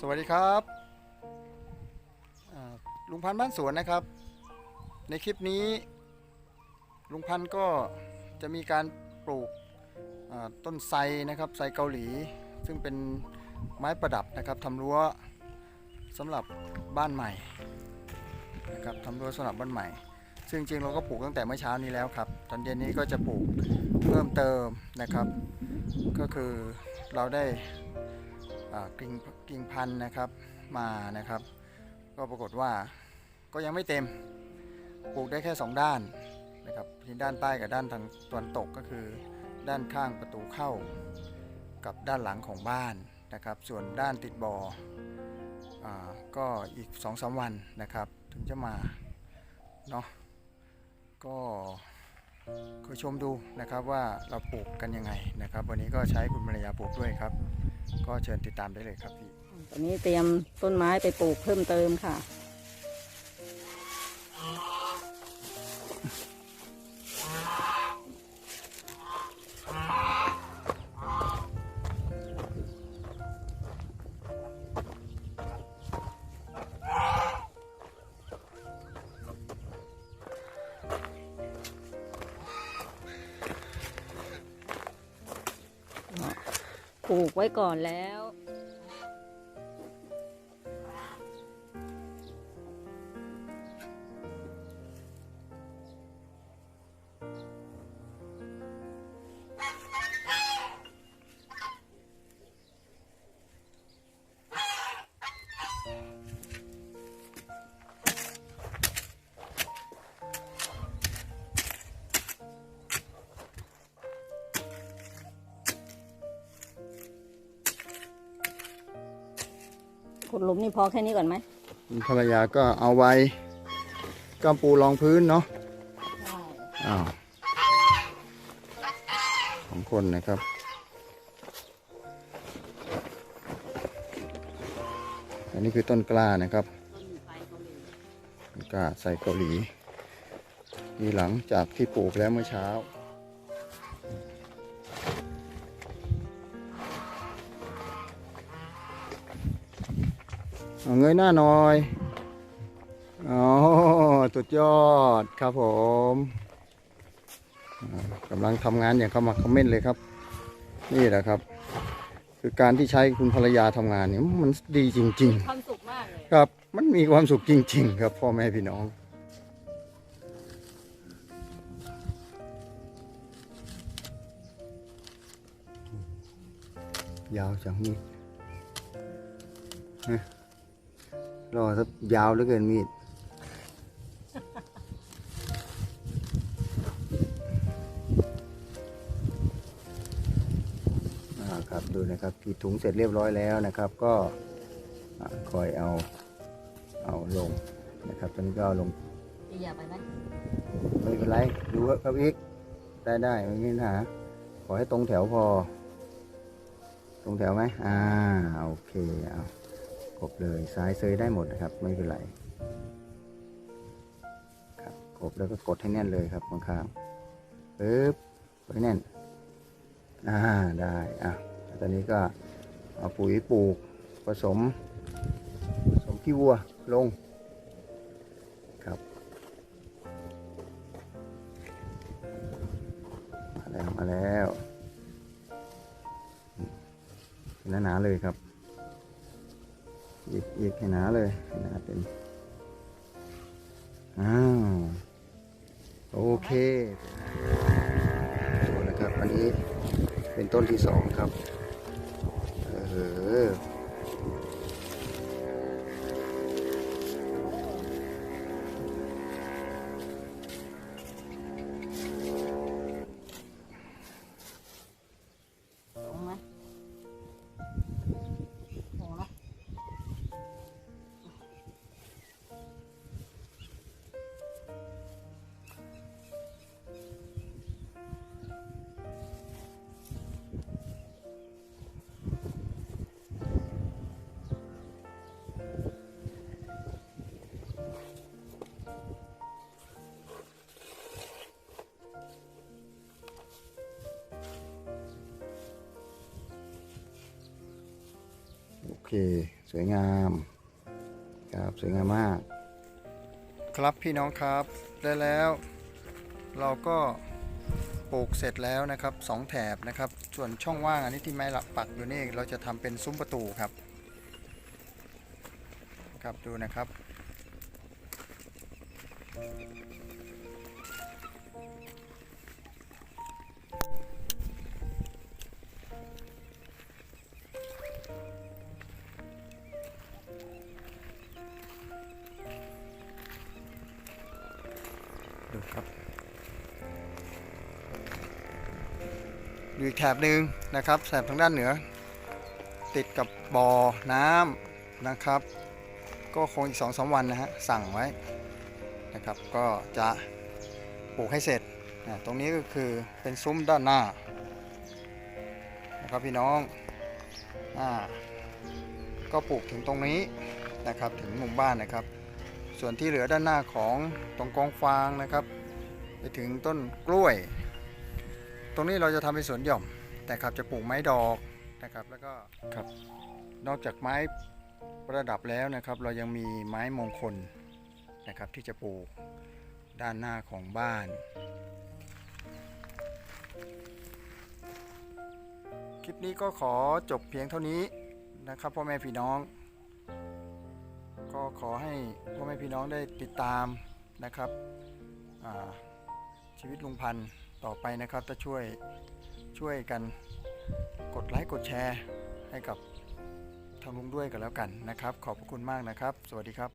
สวัสดีครับลุงพันธ์บ้านสวนนะครับ ในคลิปนี้ลุงพันธ์ก็จะมีการปลูกต้นไทรนะครับไทรเกาหลี ซึ่งเป็นไม้ประดับนะครับทำรั้วสำหรับบ้านใหม่นะครับทำรั้วสำหรับบ้านใหม่ ซึ่งจริงเราก็ปลูกตั้งแต่เมื่อเช้านี้แล้วครับ ตอนเย็นนี้ก็จะปลูกเพิ่มเติมนะครับ ก็คือเราได้ กิ่งกิ่งพันธุ์นะครับมานะครับ ก็ปรากฏว่าก็ยังไม่เต็มปลูกได้แค่ 2 ด้านนะครับที่ด้านใต้กับด้านทางตะวันตกก็คือ ด้านข้างประตูเข้า กับด้านหลังของบ้านนะครับ ส่วนด้านติดบอ่ออก็อีก2อสวันนะครับ ถึงจะมาเนาะก็คอยชมดูนะครับว่าเราปลูกกันยังไงนะครับ วันนี้ก็ใช้คุณภรรยาปลูกด้วยครับ ก็เชิญติดตามได้เลยครับพี่ ตอนนี้เตรียมต้นไม้ไปปลูกเพิ่มเติมค่ะ ลูกไว้ก่อนแล้ว ขุดหลุมนี่พอแค่นี้ก่อนไหมคุณภรรยาก็เอาไว้กำปูรองพื้นเนาะอ้าวสองคนนะครับ อันนี้คือต้นกล้านะครับต้นกล้าใส่เกาหลี ทีหลังจากที่ปลูกแล้วเมื่อเช้า เอาเงยหน้าหน่อย อ๋อสุดยอดครับผมอ่ากำลังทำงานอย่างเข้ามาคอมเมนต์เลยครับ นี่แหละครับ คือการที่ใช้คุณภรรยาทำงานเนี่ยมันดีจริงความสุขมากเลยๆครับ มันมีความสุขจริง ๆ ครับพ่อแม่พี่น้องยาวจังมีดฮะ รอสักยาวเหลือเกินมีดอ่าครับดูนะครับขีดถุงเสร็จเรียบร้อยแล้วนะครับ ก็อ่าคอยเอาเอาลงนะครับตอนนี้ก็เอาลงจะอย่าไปไหมไม่เป็นไรดูครับอีกได้ได้ไม่มีปัญหาขอให้ตรงแถวพอ ตรงแถวไหมอ่าโอเคเอาก บเลยซ้ายเซยได้หมดนะครับ ไม่เป็นไรครับกบแล้วก็กดให้แน่นเลยครับข้างๆปึ๊บกดให้แน่นอ่าได้อะตอนนี้ก็เอาปุ๋ยปลูกผสมผสมขี้วัวลงครับมาแล้วมาแล้วหนาๆเลยครับ อีกให้หนาเลยให้หนาเป็น อ้าว โอเคดูนะครับ อันนี้เป็นต้นที่สองครับ เออ สวยงามครับสวยงามมาก ครับพี่น้องครับได้แล้ว เราก็ปลูกเสร็จแล้วนะครับสองแถบนะครับ ส่วนช่องว่างอันนี้ที่ไม้หลักปักอยู่นี่เราจะทำเป็นซุ้มประตูครับ ครับดูนะครับ ดูครับดูอีกแถบหนึ่งนะครับแถบทางด้านเหนือ ติดกับบ่อน้ำนะครับ ก็คงอีกสองสามวันนะฮะสั่งไว้นะครับก็จะปลูกให้เสร็จนะตรงนี้ก็คือเป็นซุ้มด้านหน้านะครับพี่น้องอ่าก็ปลูกถึงตรงนี้นะครับถึงมุมบ้านนะครับ ส่วนที่เหลือด้านหน้าของตรงกองฟางนะครับ ไปถึงต้นกล้วย ตรงนี้เราจะทำเป็นสวนหย่อม แต่ครับจะปลูกไม้ดอกนะครับแล้วก็ครับนอกจากไม้ประดับแล้วนะครับ เรายังมีไม้มงคลนะครับที่จะปลูกด้านหน้าของบ้าน คลิปนี้ก็ขอจบเพียงเท่านี้นะครับพ่อแม่พี่น้อง ก็ขอให้พ่อแม่พี่น้องได้ติดตามนะครับชีวิตลุงพันธ์ต่อไปนะครับจะช่วยช่วยกันกดไลค์กดแชร์ให้กับทางลุงด้วยกันแล้วกันนะครับ ขอบคุณมากนะครับ สวัสดีครับ